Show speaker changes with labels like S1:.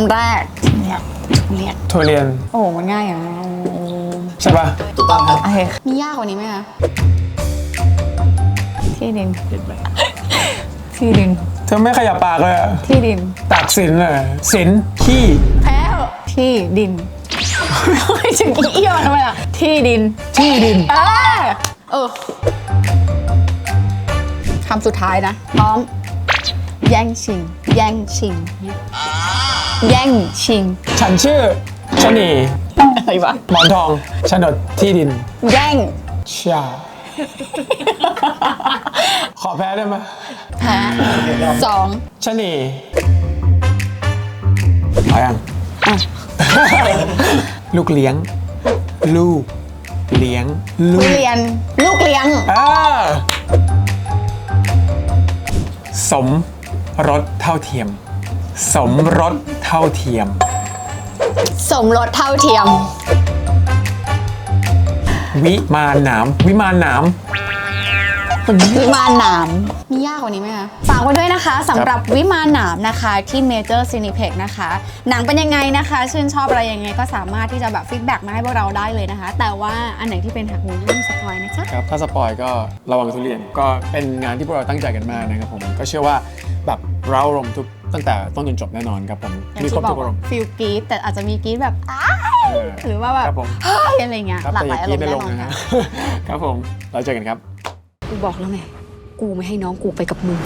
S1: ำแรกเนี่ยเนี่ย
S2: ทุเรียน
S1: โอ้โหมันง่ายอะ
S2: ใช่ปะ
S3: ถูกต้องครับ
S1: โอเคมียากกว่านี้ไหมคะที่ดินที่ดิน
S2: เธอไม่ขยับปากเลยอะ
S1: ที่ดิน
S2: ตักสินเลยสินขี้
S1: แพ้วที่ดินไม่ถึงอีเอี้ยวทำไมล่ะที่ดิน
S2: ที่ดิน
S1: เออเออคำสุดท้ายนะ พร้อม แย่งชิง แย่งชิง แย่งชิง
S2: ฉันชื่อชะนี
S1: อะไรวะ
S2: หมอนทองโฉนดที่ดิน
S1: แย่ง
S2: ชาขอแพ้ได้ไหม
S1: แพ้สอง
S2: ชะนีเอายัง
S1: อะ
S2: ลูกเลี้ยง ลูก เลี้ยง ลู
S1: ทุ
S2: ก
S1: เรียน ลูกเลี้ยง
S2: อ่าสมรสเท่าเทียม สมรสเท่าเทียม
S1: สมรสเท่าเทียม
S2: วิมานหนาม วิมานหนาม
S1: วิมานหนามมียากกว่านี้ไหมคะฝากไว้ด้วยนะคะสำหรับวิมานหนามนะคะที่ Major Cineplex นะคะ หนังเป็นยังไงนะคะ ชื่นชอบอะไรยังไงก็สามารถที่จะแบบฟีดแบ็กมาให้พวกเราได้เลยนะคะ แต่ว่าอันไหนที่เป็นหักมุมห้ามสปอยนะจ๊ะ
S2: ครับ ถ้าสปอยก็ระวังทุเรียนก็เป็นงานที่พวกเราตั้งใจกันมากนะครับผม ก็เชื่อว่าแบบเรารมณ์ทุก ตั้งแต่ต้นจนจบแน่นอนครับผม
S1: อย่าง
S2: มีคร
S1: ที่
S2: บ
S1: บอก
S2: ทุกอารมณ์
S1: ฟิลกรีดแต่อาจจะมีกรีดแบบอ้า
S2: เออ
S1: หรือว่าแบบ
S2: ครับผม
S1: เฮ้ยอะไรเงี้ย
S2: ครับ
S1: หลาก
S2: แต่
S1: ห
S2: อ
S1: ลาย
S2: ย่า
S1: อาร
S2: คิด
S1: มณ์
S2: ไม่
S1: แน่
S2: ลง
S1: นอน
S2: นะ
S1: ค่ะ
S2: ฮะครับผมเราเจอกันครับ
S1: กูบอกแล้วไงกูไม่ให้น้องกูไปกับมึง